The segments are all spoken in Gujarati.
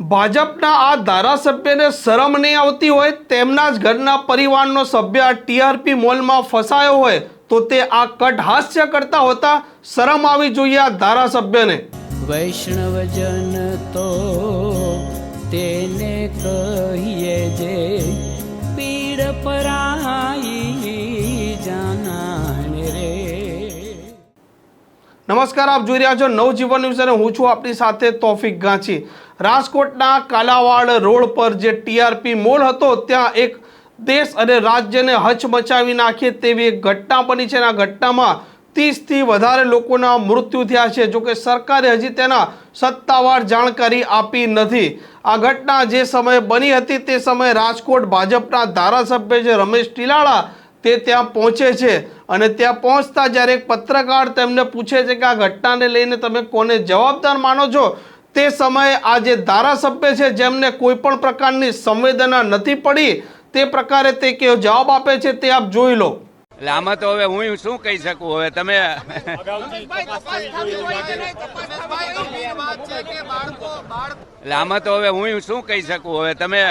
ભાજપના આ ધારાસભ્યને શરમ નહીં આવતી હોય, તેમના જ ઘરના પરિવારનો સભ્ય ટીઆરપી મોલમાં ફસાયો હોય, તો તે આ કટ હાસ્ય કરતા હોતા શરમ આવી જોઈએ આ ધારાસભ્યને. વૈષ્ણવજન તો તેને કહીએ જે પીડ પરાઈ નમસ્કાર, આપ જોઈ રહ્યા છો નવજીવન ન્યૂઝ અને હું છું આપની સાથે તોફિક ગાંચી. રાજકોટના કાલાવાડ રોડ પર જે ટીઆરપી મોલ હતો, ત્યાં એક દેશ અને રાજ્યને હચમચાવી નાખે તેવી એક ઘટના બની છે આ ઘટનામાં ત્રીસથી વધારે લોકોના મૃત્યુ થયા છે. જોકે સરકારે હજી તેના સત્તાવાર જાણકારી આપી નથી. આ ઘટના જે સમયે બની હતી તે સમયે રાજકોટ ભાજપના ધારાસભ્ય છે રમેશ ટીલાળા તે ત્યાં પહોંચે છે અને ત્યાં પહોંચતા જ્યારે એક પત્રકાર તેમને પૂછે છે કે આ ઘટનાને લઈને તમે કોને જવાબદાર માનો છો તે સમયે આ જે ધારાસભ્ય છે જેમને કોઈ પણ પ્રકારની સંવેદના નથી પડી તે પ્રકારે તે કેવો જવાબ આપે છે તે આપ જોઈ લો. એટલે આમાં તો હવે હું શું કહી શકું? હવે તમે એટલે આમાં તો હવે હું શું કહી શકું? હવે તમે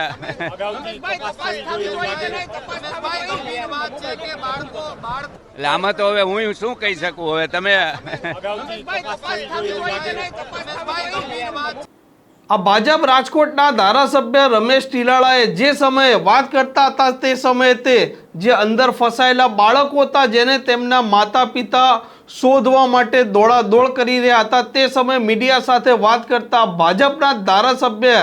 એટલે આમાં તો હવે હું શું કહી શકું? હવે તમે આ ભાજપ રાજકોટના ધારાસભ્ય રમેશ ટીલાળાએ જે સમયે વાત કરતા હતા તે સમયે તે જે અંદર ફસાયેલા બાળકો હતા જેને તેમના માતા પિતા શોધવા માટે દોડાદોડ કરી રહ્યા હતા તે સમયે મીડિયા સાથે વાત કરતા ભાજપના ધારાસભ્ય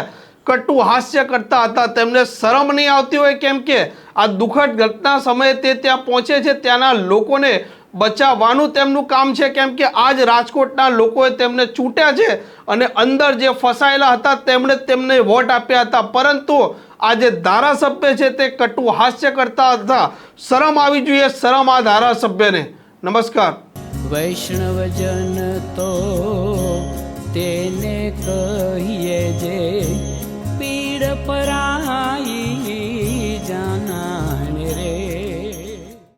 કટુ હાસ્ય કરતા હતા. તેમને શરમ નહીં આવતી હોય કેમ કે આ દુઃખદ ઘટના સમયે તે ત્યાં પહોંચે છે. ત્યાંના લોકોને બચાવવાનું તેમનું કામ છે કેમ કે આજ રાજકોટના લોકોએ તેમને ચૂંટ્યા છે અને અંદર જે ફસાયેલા હતા તેમણે તેમને વોટ આપ્યા હતા. પરંતુ આ જે ધારાસભ્ય છે તે કટુ હાસ્ય કરતા હતા. શરમ આવી જોઈએ શરમ આ ધારાસભ્યને. નમસ્કાર. વૈષ્ણવજન તો તેને કહીએ જે પીડ પરાય